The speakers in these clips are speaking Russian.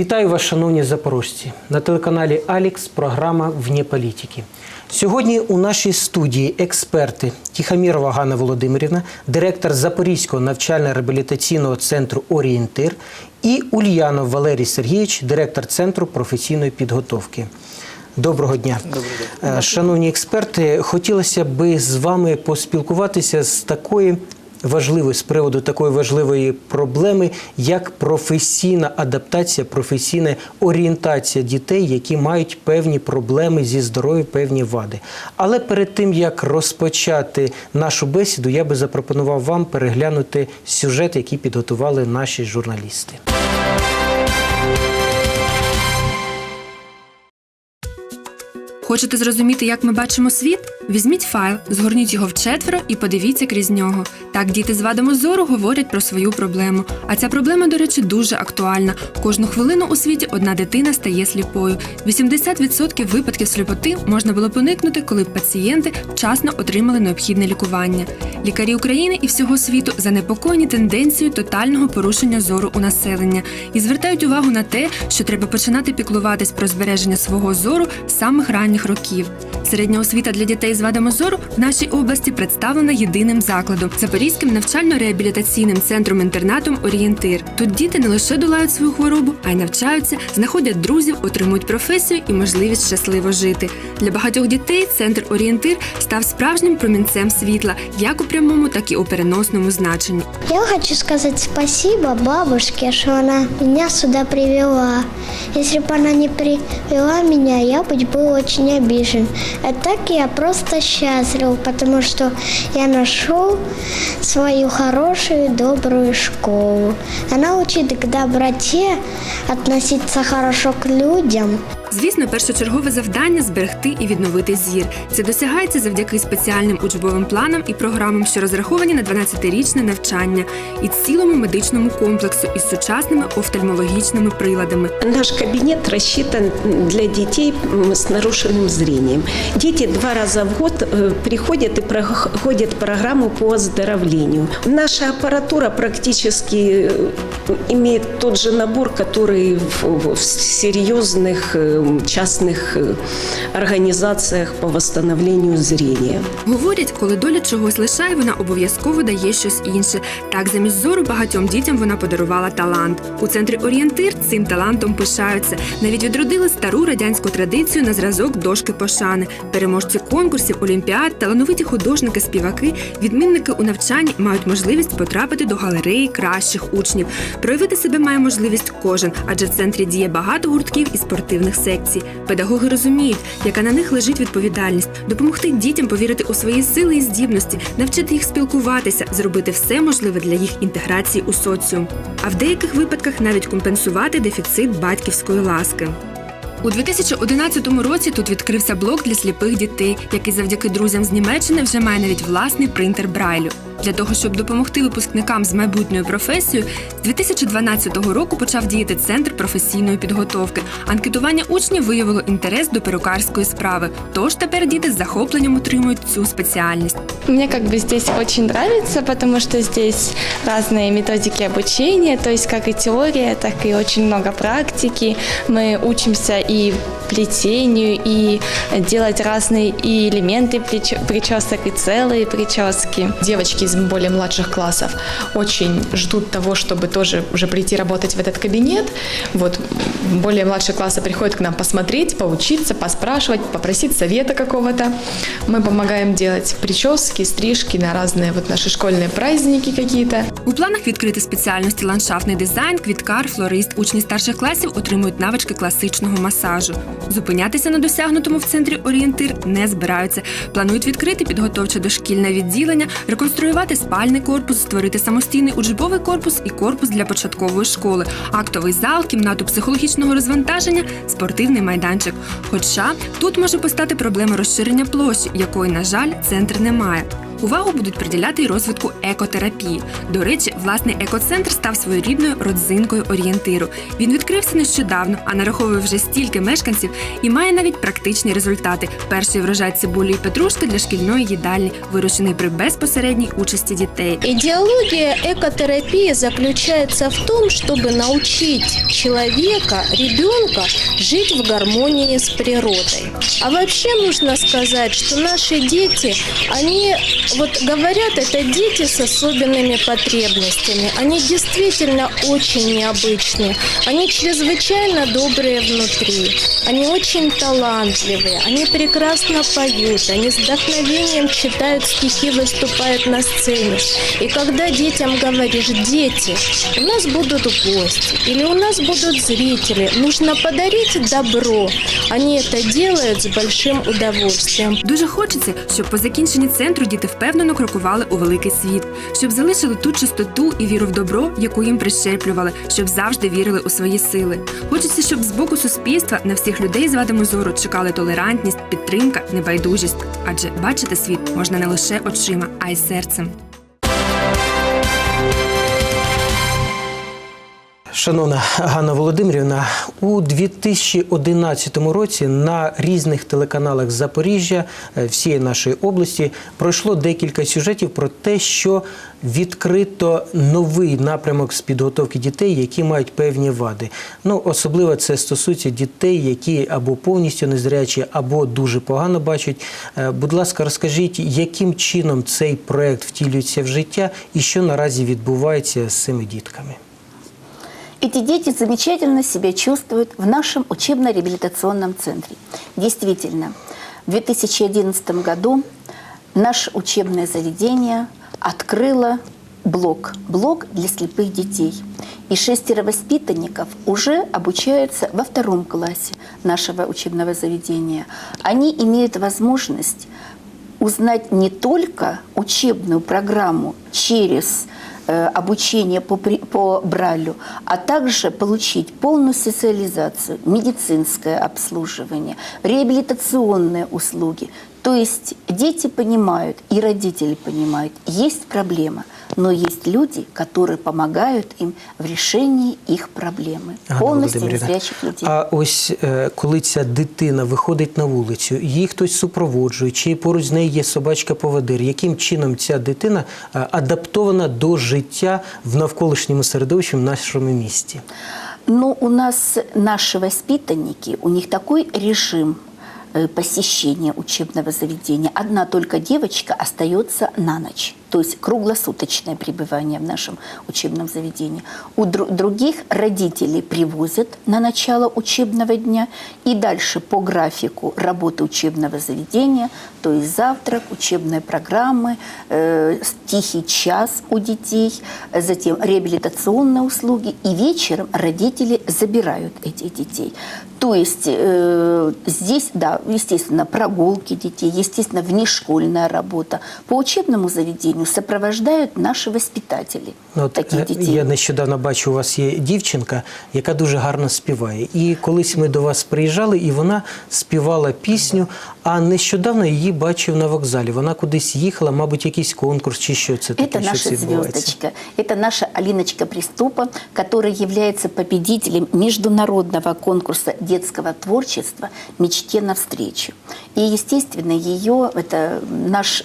Вітаю вас, шановні запорожці. На телеканалі Алікс програма Вне політики. Сьогодні у нашій студії експерти Тихомірова Ганна Володимирівна, директор Запорізького навчально-реабілітаційного центру Орієнтир і Ульянов Валерій Сергійович, директор центру професійної підготовки. Доброго дня. Е, Шановні експерти, хотілося би з вами поспілкуватися з такої важливої з приводу такої важливої проблеми, як професійна адаптація, професійна орієнтація дітей, які мають певні проблеми зі здоров'ям, певні вади. Але перед тим як розпочати нашу бесіду, я би запропонував вам переглянути сюжет, який підготували наші журналісти. Хочете зрозуміти, як ми бачимо світ? Візьміть файл, згорніть його вчетверо і подивіться крізь нього. Так діти з вадами зору говорять про свою проблему. А ця проблема, до речі, дуже актуальна. Кожну хвилину у світі одна дитина стає сліпою. 80% випадків сліпоти можна було б уникнути, коли б пацієнти вчасно отримали необхідне лікування. Лікарі України і всього світу занепокоєні тенденцією тотального порушення зору у населення і звертають увагу на те, що треба починати піклуватись про збереження свого зору з самих ранніх років. Середня освіта для дітей з вадами зору в нашій області представлена єдиним закладом Запорізьким навчально-реабілітаційним центром інтернатом Орієнтир. Тут діти не лише долають свою хворобу, а й навчаються, знаходять друзів, отримують професію і можливість щасливо жити. Для багатьох дітей центр Орієнтир став справжнім промінцем світла, як у прямому, так і у переносному значенні. Я хочу сказать спасибо бабушке, что она меня сюда привела. Если бы она не привела меня, я бы был очень обижен. А так я просто счастлив, потому что я нашел свою хорошую, добрую школу. Она учит к доброте, относиться хорошо к людям. Звісно, першочергове завдання зберегти і відновити зір. Це досягається завдяки спеціальним учбовим планам і програмам, що розраховані на 12-річне навчання, і цілому медичному комплексу із сучасними офтальмологічними приладами. Наш кабинет рассчитан для детей м, с нарушенным зрением. Дети два раза в год э, приходят и проходят программу по оздоровлению. Наша аппаратура практически э, имеет тот же набор, который в, в серьезных э, частных э, организациях по восстановлению зрения. Говорять, коли доля чогось лишає, вона обов'язково дає щось інше. Так, замість зору багатьом дітям вона подарувала талант. У центрі орієнтир цим талантом пишаються. Навіть відродили стару радянську традицію на зразок дошки пошани. Переможці конкурсів, олімпіад, талановиті художники, співаки, відмінники у навчанні мають можливість потрапити до галереї кращих учнів. Проявити себе має можливість кожен, адже в центрі діє багато гуртків і спортивних секцій. Педагоги розуміють, яка на них лежить відповідальність, допомогти дітям повірити у свої сили і здібності, навчити їх спілкуватися, зробити все можливе для їх інтеграції у соціум, а в деяких випадках навіть компенсувати дефіцит батьківської ласки. У 2011 році тут відкрився блок для сліпих дітей, який завдяки друзям з Німеччини вже має навіть власний принтер Брайлю. Для того, щоб допомогти випускникам з майбутньою професією, з 2012 року почав діяти центр професійної підготовки. Анкетування учнів виявило інтерес до перукарської справи. Тож тепер діти з захопленням отримують цю спеціальність. Мне как бы здесь очень нравится, потому что здесь разные методики обучения, то есть как и теория, так и очень много практики. Мы учимся и плетению, и делать разные и элементы прич- причесок, и целые прически. Девочки из более младших классов очень ждут того, чтобы тоже уже прийти работать в этот кабинет. Вот более младшие классы приходят к нам посмотреть, поучиться, поспрашивать, попросить совета какого-то. Мы помогаем делать прически, стрижки на разные вот наши школьные праздники какие-то. У планах відкрити спеціальності ландшафтний дизайн, квіткар, флорист. Учні старших класів отримують навички класичного масажу. Зупинятися на досягнутому в центрі орієнтир не збираються. Планують відкрити підготовче дошкільне відділення, реконструювати спальний корпус, створити самостійний учбовий корпус і корпус для початкової школи, актовий зал, кімнату психологічного розвантаження, спортивний майданчик. Хоча тут може постати проблема розширення площі, якої, на жаль, центр не має. Увагу будуть приділяти й розвитку екотерапії. До речі, власний екоцентр став своєрідною родзинкою орієнтиру. Він відкрився нещодавно, а нараховує вже стільки мешканців і має навіть практичні результати. Перший врожай цибулі і петрушки для шкільної їдальні, вирощений при безпосередній участі дітей. Идеология экотерапии заключается в том, чтобы научить человека, ребенка жить в гармонии с природой. А вообще нужно сказать, что наши дети, они, вот говорят, это дети с особенными потребностями. Они действительно очень необычные. Они чрезвычайно добрые внутри. Они очень талантливые. Они прекрасно поют. Они с вдохновением читают стихи, выступают на сцене. И когда детям говоришь, дети, у нас будут гости или у нас будут зрители, нужно подарить добро. Они это делают с большим удовольствием. Дуже хочеться, щоб по закінченні центру діти впевнено крокували у великий світ, щоб залишили ту чистоту і віру в добро, яку їм прищеплювали, щоб завжди вірили у свої сили. Хочеться, щоб з боку суспільства на всіх людей з вадами зору чекали толерантність, підтримка, небайдужість. Адже бачити світ можна не лише очима, а й серцем. Шановна Ганна Володимирівна, у 2011 році на різних телеканалах Запоріжжя, е, всієї нашої області, пройшло декілька сюжетів про те, що відкрито новий напрямок з підготовки дітей, які мають певні вади. Ну, особливо це стосується дітей, які або повністю незрячі, або дуже погано бачать. Е, Будь ласка, розкажіть, яким чином цей проект втілюється в життя і що наразі відбувається з цими дітками? Эти дети замечательно себя чувствуют в нашем учебно-реабилитационном центре. Действительно, в 2011 году наше учебное заведение открыло блок, блок для слепых детей. И шестеро воспитанников уже обучаются во втором классе нашего учебного заведения. Они имеют возможность узнать не только учебную программу через обучение по, по Брайлю, а также получить полную социализацию, медицинское обслуживание, реабилитационные услуги. То есть дети понимают и родители понимают, есть проблема, но есть люди, которые помогают им в решении их проблемы. Ганна полностью Володимирівна, незрячих людей. А ось е, коли ця дитина виходить на вулицю, її хтось супроводжує, чи поруч з нею є собачка-поводир, яким чином ця дитина е, адаптована до життя в навколишньому середовищі в нашому місті? Но у нас наши воспитанники, у них такой режим э, посещения учебного заведения. Одна только девочка остается на ночь. То есть круглосуточное пребывание в нашем учебном заведении. У дру- других родители привозят на начало учебного дня и дальше по графику работы учебного заведения, то есть завтрак, учебные программы, э, тихий час у детей, э, затем реабилитационные услуги, и вечером родители забирают этих детей. То есть э, здесь, да, естественно, прогулки детей, естественно, внешкольная работа. По учебному заведению сопровождают наши воспитатели Ну, От, таких е, детей. Я нещодавно бачу, у вас є дівчинка, яка дуже гарно співає. І колись ми до вас приїжджали, і вона співала пісню, а нещодавно її бачив на вокзалі. Вона кудись їхала, мабуть, якийсь конкурс чи що це таке, Это що наша це відбувається. звездочка. Это наша Алиночка Приступа, которая является победителем международного конкурса детского творчества «Мечте навстречу». И, естественно, ее, это наш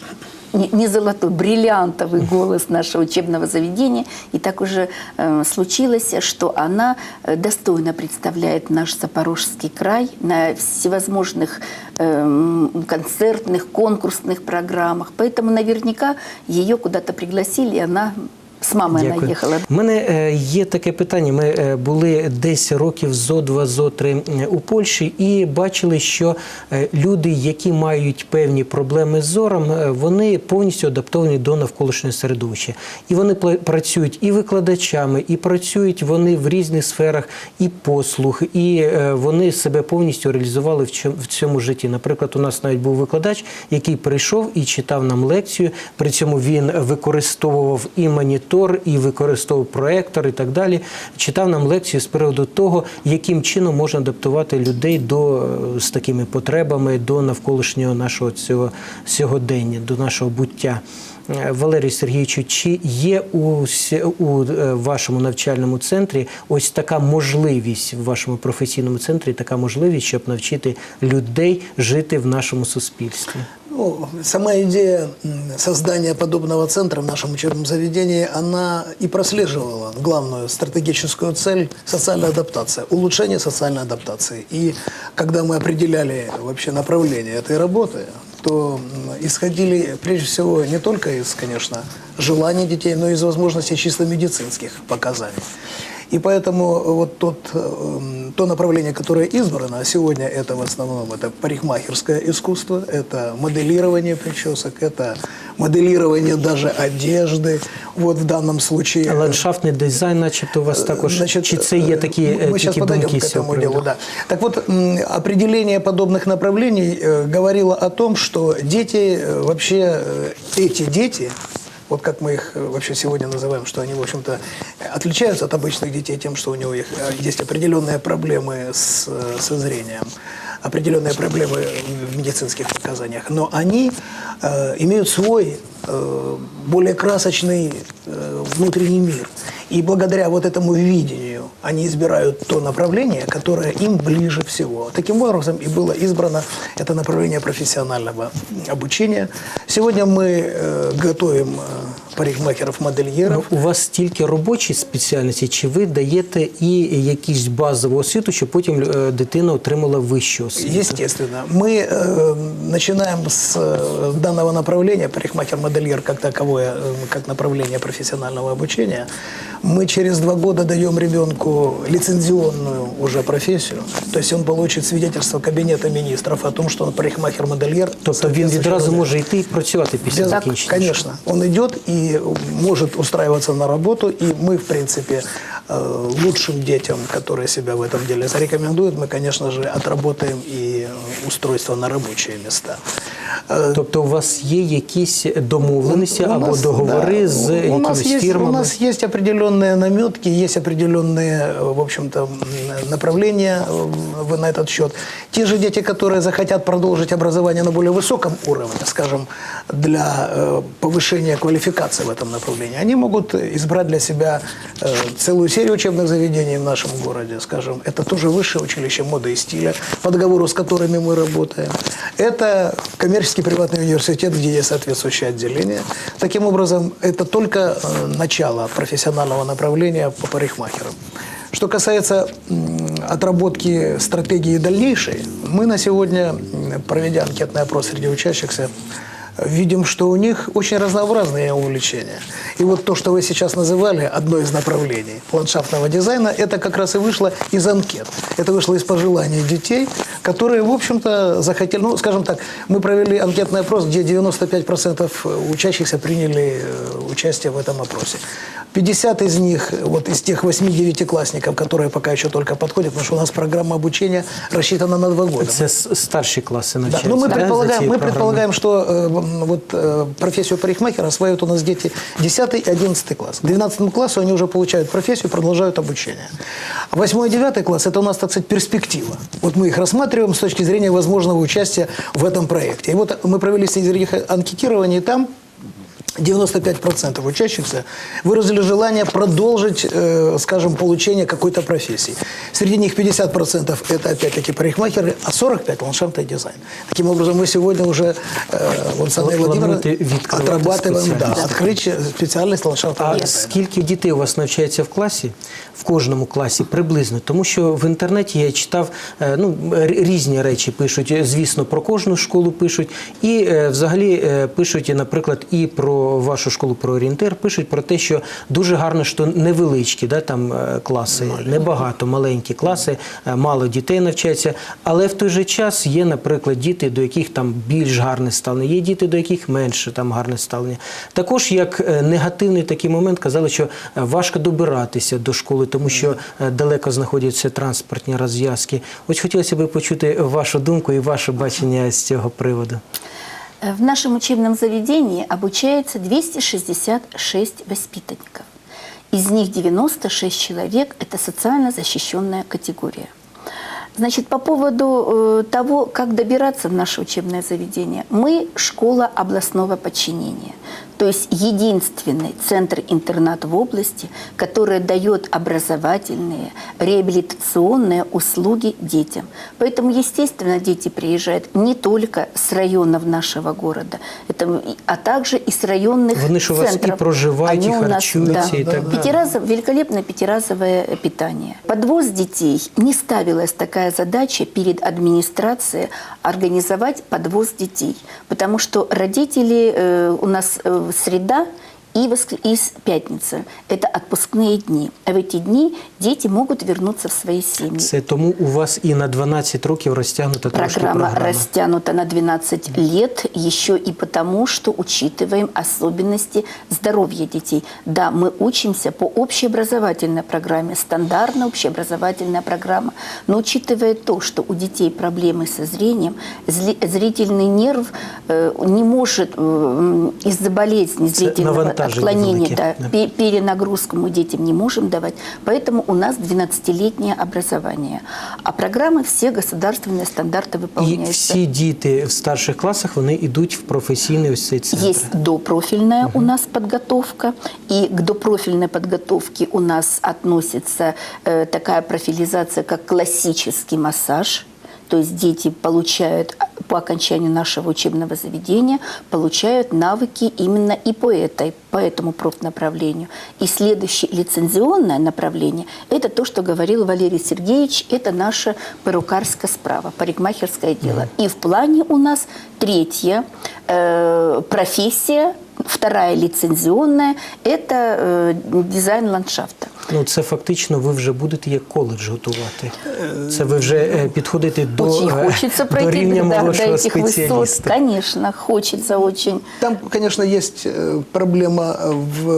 не золотой, бриллиантовый голос нашего учебного заведения. И так уже э, случилось, что она э, достойно представляет наш Запорожский край на всевозможных эм, концертных, конкурсных программах. Поэтому наверняка ее куда-то пригласили, и она с мамой она ехала. У мене е, є таке питання. Ми е, були десь років зо два, зо три у Польщі і бачили, що е, люди, які мають певні проблеми з зором, вони повністю адаптовані до навколишнього середовища. І вони працюють і викладачами, і працюють вони в різних сферах, і послуг, і вони себе повністю реалізували в цьому житті. Наприклад, у нас навіть був викладач, який прийшов і читав нам лекцію. При цьому він використовував і монітор, і використовував проектор, і так далі. Читав нам лекцію з приводу того, яким чином можна адаптувати людей до е, з такими потребами до навколишнього нашого цього сьогодення, до нашого буття. Е, Валерію Сергійовичу, чи є у, с- у е, вашому навчальному центрі ось така можливість в вашому професійному центрі, така можливість, щоб навчити людей жити в нашому суспільстві? Ну, сама идея м, создания подобного центра в нашем учебном заведении, она и прослеживала главную стратегическую цель – социальная адаптация, улучшение социальной адаптации. И когда мы определяли вообще направление этой работы, то м, исходили прежде всего не только из, конечно, желаний детей, но и из возможностей чисто медицинских показаний. И поэтому вот тот, эм, то направление, которое избрано, сегодня это в основном это парикмахерское искусство, это моделирование причесок, это моделирование даже одежды. Вот в данном случае... Ландшафтний дизайн, начебто, у вас також чи це є такі, е, мы сейчас такі подойдем думки к з цього этому приводу? делу, да. Так вот, м, определение подобных направлений э, говорило о том, что дети, э, вообще э, эти дети, вот как мы их э, вообще сегодня называем, что они, в общем-то, отличаются от обычных детей тем, что у него их, э, есть определенные проблемы с, э, со зрением, определенные проблемы в медицинских показаниях, но они э, имеют свой более красочный э, внутренний мир. И благодаря вот этому видению они избирают то направление, которое им ближе всего. Таким образом и было избрано это направление профессионального обучения. Сегодня мы э, готовим э, парикмахеров-модельеров. Ну, у вас стільки робочі спеціальності, чи ви даєте і якусь базову освіту, щоб потім е, дитина отримала вищу освіту? Естественно. Мы э, начинаем с э, данного направления, парикмахер-модельер как таковое, э, как направление профессионального обучения. Мы через два года даем ребенку лицензионную уже профессию. То есть он получит свидетельство Кабинета министров о том, что он парикмахер-модельер. Тобто він відразу може йти і працювати після Без- закінчення? Конечно. Он идет и может устраиваться на работу, и мы, в принципе, э, лучшим детям, которые себя в этом деле зарекомендуют, мы, конечно же, отработаем и э, устройство на рабочие места. Э, Тобто у вас є якісь домовленості У або нас, договори да, з у нас якимись есть, фірмами? У нас есть определенные наметки, есть определенные, э, в общем-то, направления э, в- на этот счет. Те же дети, которые захотят продолжить образование на более высоком уровне, скажем, для э, повышения квалификации в этом направлении, они могут избрать для себя э, целую серию учебных заведений в нашем городе, скажем. Это тоже высшее училище моды и стиля, по договору с которыми мы работаем. Это коммерческий приватный университет, где есть соответствующее отделение. Таким образом, это только э, начало профессионального направления по парикмахерам. Что касается отработки стратегии дальнейшей, мы на сегодня, проведя анкетный опрос среди учащихся, видим, что у них очень разнообразные увлечения. И вот то, что вы сейчас называли, одно из направлений ландшафтного дизайна, это как раз и вышло из анкет. Это вышло из пожеланий детей, которые, в общем-то, захотели, ну, скажем так, мы провели анкетный опрос, где 95% учащихся приняли э, участие в этом опросе. 50 из них, вот из тех 8 классников, которые пока еще только подходят, потому что у нас программа обучения рассчитана на два года. Це с- старші класи Да, навчаються. ну мы да, за предполагаем, цією мы програмою? предполагаем, что э, м, вот э, профессию парикмахера осваивают у нас дети 10 и 11 класс. К 12 классу они уже получают профессию, продолжают обучение. А 8 и 9 класс – это у нас, так сказать, перспектива. Вот мы их рассматриваем с точки зрения возможного участия в этом проекте. И вот мы провели среди них анкетирование, и там 95% учащихся выразили желание продолжить, э, скажем, получение какой-то профессии. Среди них 50% это опять-таки парикмахеры, а 45% ландшафтный дизайн. Таким образом, мы сегодня уже э, вот с Анной Владимировной Плануете відкривати отрабатываем да, спеціальність? открыть специальность ландшафтного А дизайна. скільки дітей у вас навчається в класі? В кожному класі приблизно, тому що в інтернеті я читав е, ну р- різні речі пишуть. е, Звісно, про кожну школу пишуть, і е, взагалі е, пишуть, наприклад, і про вашу школу про орієнтир. Пишуть про те, що дуже гарно, що невеличкі, да там е, класи, небагато, маленькі класи, е, мало дітей навчається. Але в той же час є, наприклад, діти, до яких там більш гарне ставлення, є діти, до яких менше там гарне ставлення. Також як е, негативний такий момент казали, що важко добиратися до школи, тому що далеко знаходяться транспортні розв'язки. Ось хотілося б почути вашу думку і ваше бачення з цього приводу. Э, В нашем учебном заведении обучается 266 воспитанников. Из них 96 человек – это социально защищенная категория. Значит, по поводу э, того, как добираться в наше учебное заведение, мы школа областного подчинения То есть единственный центр-интернат в области, который дает образовательные, реабилитационные услуги детям. Поэтому, естественно, дети приезжают не только с районов нашего города, это, а также и с районных Вони ж у вас і центров. проживають, і Они у нас, харчуються, да, і так далі. Пятиразов- великолепное пятиразовое питание. Подвоз детей не ставилась такая задача перед администрацией организовать подвоз детей, потому что родители э, у нас э, среда и, воск- и пятница – это отпускные дни. А в эти дни дети могут вернуться в свои семьи. Це тому у вас і на 12 років розтягнута Программа, програма. растянута на 12 лет еще и потому, что учитываем особенности здоровья детей. Да, мы учимся по общеобразовательной программе, стандартная общеобразовательная программа, но учитывая то, что у детей проблемы со зрением, зрительный нерв э, не может э, из-за болезни зрительного навантаження отклонения, велике, да, да. пе- перенагрузку мы детям не можем давать, поэтому у нас 12-летнее образование. А программы все государственные стандарты І выполняются. всі діти в старших класах вони йдуть в професійний ось цей центр. Есть допрофильная у нас подготовка, и к допрофильной подготовке у нас относится э, такая профилизация, как классический массаж. то есть дети получают по окончанию нашего учебного заведения получают навыки именно и по этой, по этому профнаправлению. И следующее лицензионное направление – это то, что говорил Валерий Сергеевич, это наша перукарская справа, парикмахерское дело. И в плане у нас третье э, профессия, вторая лицензионная – это э, дизайн ландшафта. Ну це фактично ви вже будете як коледж готувати. Це ви вже е, підходите до, очень е, хочется до пройти рівня да, до молодшого этих высот. спеціаліста. Конечно, хочется очень. Там, конечно, есть э, проблема в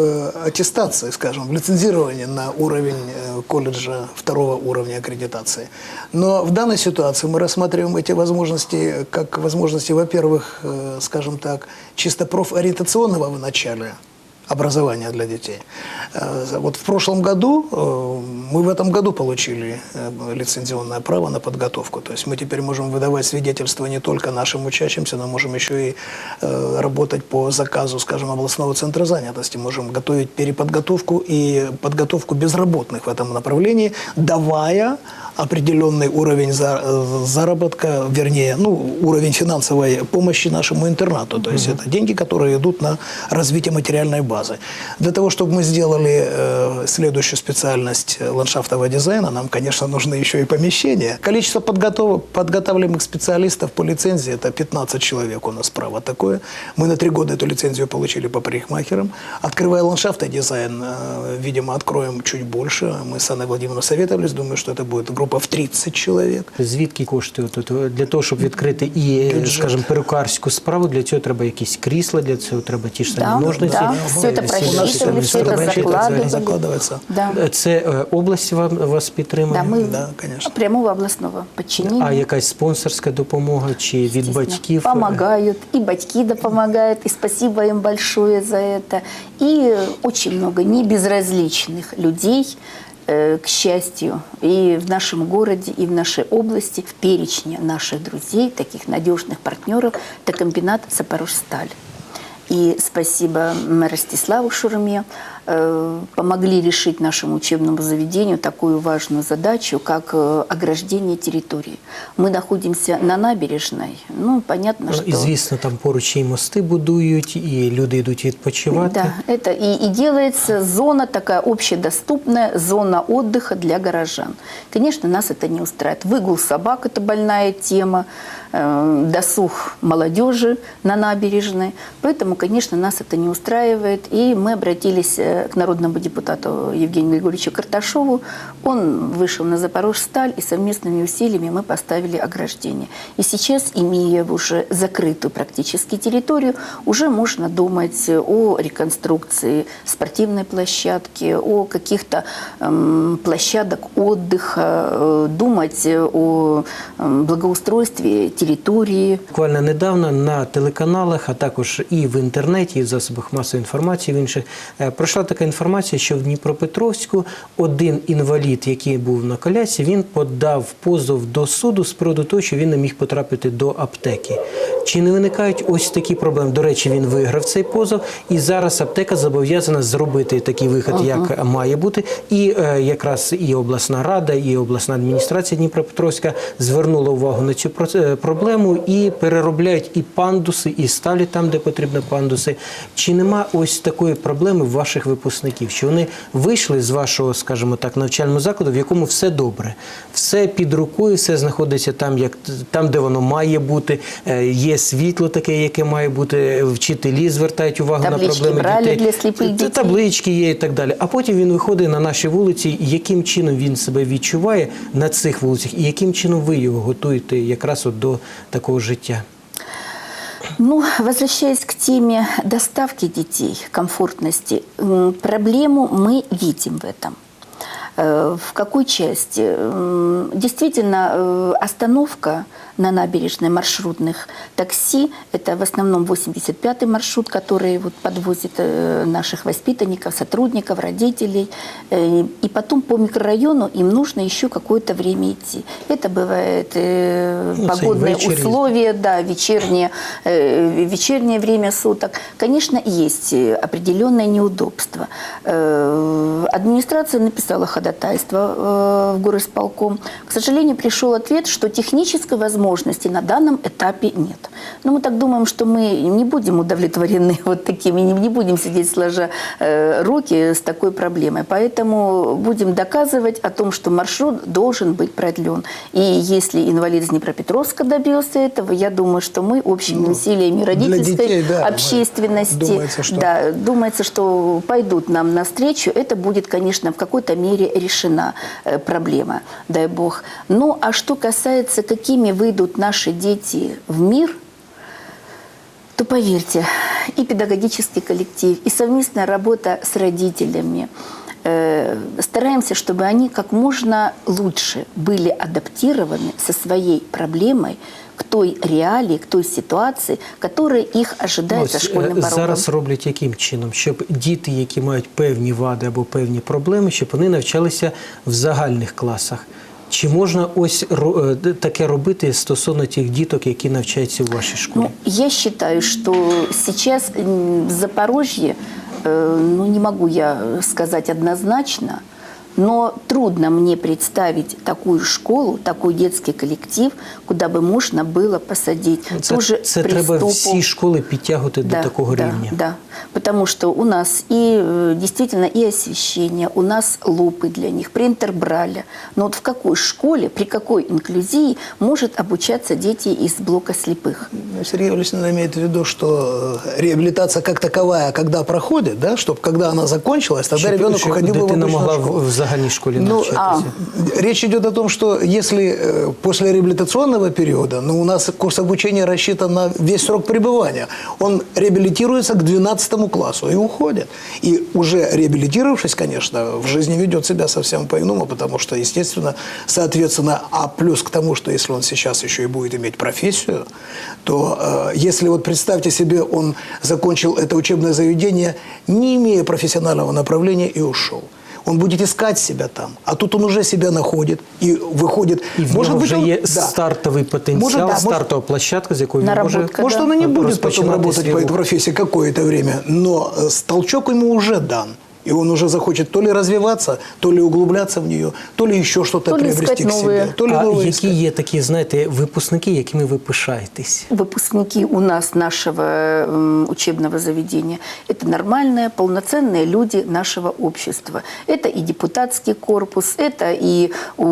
аттестации, скажем, в лицензировании на уровень э, колледжа второго уровня аккредитации. Но в данной ситуации мы рассматриваем эти возможности как возможности, во-первых, э, скажем так, чисто профориентационного в начале образования для детей. Э, Вот в прошлом году, э, мы в этом году получили э, лицензионное право на подготовку. То есть мы теперь можем выдавать свидетельства не только нашим учащимся, но можем еще и работать по заказу, скажем, областного центра занятости. Можем готовить переподготовку и подготовку безработных в этом направлении, давая определенный уровень э, заработка, вернее, ну, уровень финансовой помощи нашему интернату. То есть это деньги, которые идут на развитие материальной базы. Для того, чтобы мы сделали э, следующую специальность ландшафтового дизайна, нам, конечно, нужны еще и помещения. Количество подготов- подготавливаемых специалистов по лицензии – это 15 человек у нас право такое. Мы на три года эту лицензию получили по парикмахерам. Открывая ландшафтный дизайн, э, видимо, откроем чуть больше. Мы с Анной Владимировной советовались, думаю, что это будет группа в 30 человек. Звідки кошти тут для того, щоб відкрити і, е, Бюджет. скажімо, перукарську справу? Для цього треба якісь крісла, для цього треба ті ж самі Да, ножниці. да, все это Е, просчитывали, сюди- все это сюди- закладывали. Закладывается. Да. Е, Це е, область вам вас підтримує? Да, мы Да, конечно. прямого областного подчинения. А якась спонсорська допомога чи від Естественно, батьків? Помогают, и батьки да помогают, и спасибо им большое за это. И очень много небезразличных людей, э, к счастью, и в нашем городе, и в нашей области, в перечне наших друзей, таких надежных партнеров, это комбинат «Запорожсталь». И спасибо Ростиславу Шурме, э, помогли решить нашему учебному заведению такую важную задачу, как э, ограждение территории. Мы находимся на набережной, ну, понятно, Ну, что... І звісно, там поруч і мости будують, і люди йдуть відпочивати. Да, это и, и делается зона такая общедоступная, зона отдыха для горожан. Конечно, нас это не устраивает. Выгул собак – это больная тема, э, досуг молодежи на набережной. Поэтому, конечно, нас это не устраивает. И мы обратились э, к народному депутату Евгению Григорьевичу Карташову. Он вышел на Запорожсталь, и совместными усилиями мы поставили ограждение. И сейчас, имея уже закрытую практически территорию, уже можно думать о реконструкции спортивной площадки, о каких-то эм, площадок отдыха, э, думать о эм, благоустройстве территории. Буквально недавно на телеканалах, а також і в інтернеті, і в засобах масової інформації в інших е, пройшла така інформація, що в Дніпропетровську один інвалід, який був на колясці, він подав позов до суду з приводу того, що він не міг потрапити до аптеки. Чи не виникають ось такі проблеми? До речі, він виграв цей позов, і зараз аптека зобов'язана зробити такий вихід, як має бути. І е, якраз і обласна рада, і обласна адміністрація Дніпропетровська звернула увагу на цю е, проблему і переробляють і пандуси, і ставлять там, де потрібно пандуси. Чи нема ось такої проблеми в ваших випускників, що вони вийшли з вашого, скажімо так, навчального закладу, в якому все добре, все під рукою, все знаходиться там, як там, де воно має бути. е, Є світло таке, яке має бути. Вчителі звертають увагу Таблички на проблеми брали дітей. для сліпих дітей. Таблички є і так далі. А потім він виходить на наші вулиці. Яким чином він себе відчуває на цих вулицях, і яким чином ви його готуєте якраз от до такого життя? Ну, возвращаясь к теме доставки детей, комфортности, проблему мы видим в этом. Э, В какой части? Действительно, э, остановка на набережной маршрутных такси – это в основном 85-й маршрут, который вот подвозит э, наших воспитанников, сотрудников, родителей. Э, И потом по микрорайону им нужно еще какое-то время идти. Это бывает э, Ну, погодные условия, да, вечернее, вечернее время суток. Конечно, есть определенное неудобство. Администрация написала ходатайство в горосполком. К сожалению, пришел ответ, что технической возможности на данном этапе нет. Но мы так думаем, что мы не будем удовлетворены вот такими, не не будем сидеть сложа э, руки с такой проблемой. Поэтому будем доказывать о том, что маршрут должен быть продлен. И если инвалид из Днепропетровска добился этого, я думаю, что мы общими усилиями родительской детей, да, общественности, думается, что- да, думается, что пойдут нам навстречу, это будет, конечно, в какой-то мере решена э, проблема, дай бог. Ну, а что касается, какими выйдут наши дети в мир, то поверьте, и педагогический коллектив, и совместная работа с родителями, э, стараемся, чтобы они как можно лучше были адаптированы со своей проблемой к той реалии, к той ситуации, которая их ожидает за Ось, школьным е, порогом. зараз роблять яким чином, щоб діти, які мають певні вади або певні проблеми, щоб вони навчалися в загальних класах. Чи можна ось ро- е, таке робити стосовно тих діток, які навчаються у вашій школі? Ну, я считаю, что сейчас м, в Запорожье, э, ну не могу я сказать однозначно, но трудно мне представить такую школу, такой детский коллектив, куда бы можно было посадить. Це, Тоже це треба приступу. всі школи підтягувати до такого да, рівня. Да, потому что у нас и э, действительно и освещение, у нас лупы для них, принтер Браля. Но вот в какой школе, при какой инклюзии может обучаться дети из блока слепых? Ну, Сергей Валентинович имеет в виду, что э, реабилитация как таковая, когда проходит, да, чтобы когда она закончилась, тогда Щоб- ребенок щоб уходил бы в дитина обычную могла в, школу. в загальній школі Ну, навчатися. Речь идет о том, что если э, после реабилитационного периода, ну, у нас курс обучения рассчитан на весь срок пребывания, он реабилитируется к 12 классу и уходит. И уже реабилитировавшись, конечно, в жизни ведет себя совсем по-иному, потому что, естественно, соответственно, а плюс к тому, что если он сейчас еще и будет иметь профессию, то э, если вот представьте себе, он закончил это учебное заведение, не имея профессионального направления и ушел. Он будет искать себя там. А тут он уже себя находит и выходит. І в нього вже он- є да. стартовий потенціал, Может, да, может- стартова площадка, з якої він може Наработка. Может, да. он и не будет потом Распочинать работать свой по этой рух. профессии какое-то время, но э, толчок ему уже дан. И он уже захочет то ли развиваться, то ли углубляться в нее, то ли еще что-то То ли приобрести искать к себе, новые. то ли а новые які искать. є такі, знаєте, випускники, якими ви пишаєтесь? выпускники у нас нашего м, учебного заведения – это нормальные, полноценные люди нашего общества. Это и депутатский корпус, это и у,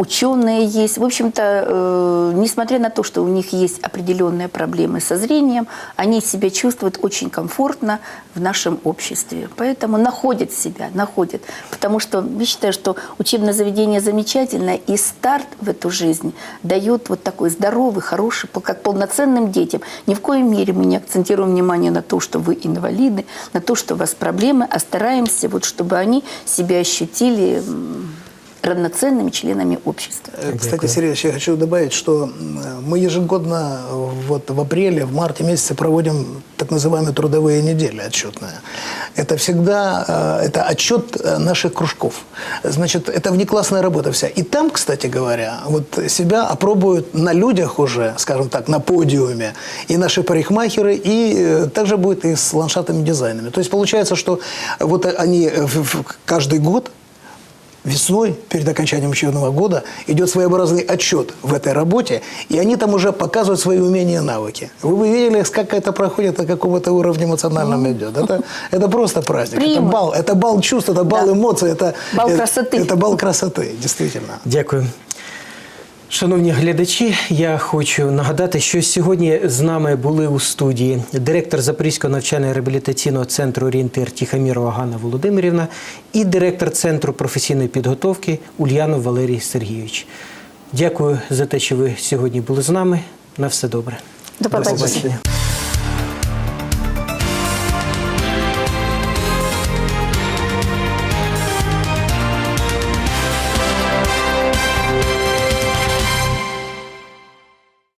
ученые есть. В общем-то, э, несмотря на то, что у них есть определенные проблемы со зрением, они себя чувствуют очень комфортно в нашем обществе. Поэтому находят себя, находят. Потому что я считаю, что учебное заведение замечательное, и старт в эту жизнь дает вот такой здоровый, хороший, как полноценным детям. Ни в коей мере мы не акцентируем внимание на то, что вы инвалиды, на то, что у вас проблемы, а стараемся, вот, чтобы они себя ощутили равноценными членами общества. Э, Кстати, Сергей, я хочу добавить, что мы ежегодно вот в апреле, в марте месяце проводим так называемые трудовые недели отчетные. Это всегда э, это отчет э, наших кружков. Значит, это внеклассная работа вся. И там, кстати говоря, вот себя опробуют на людях уже, скажем так, на подиуме, и наши парикмахеры, и также будет и с ландшафтными дизайнами. То есть получается, что вот они каждый год весной, перед окончанием учебного года, идет своеобразный отчет в этой работе, и они там уже показывают свои умения и навыки. Вы бы видели, как это проходит, на каком-то уровне эмоциональном идет. Это, это просто праздник. Это Примут. бал, это бал чувств, это бал Да. эмоций, это, Бал это- красоты. Это бал красоти, дійсно. Дякую. Шановні глядачі, я хочу нагадати, що сьогодні з нами були у студії директор Запорізького навчально-реабілітаційного центру Орієнтир Тихомірова Ганна Володимирівна і директор Центру професійної підготовки Ульянов Валерій Сергійович. Дякую за те, що ви сьогодні були з нами. На все добре. До побачення.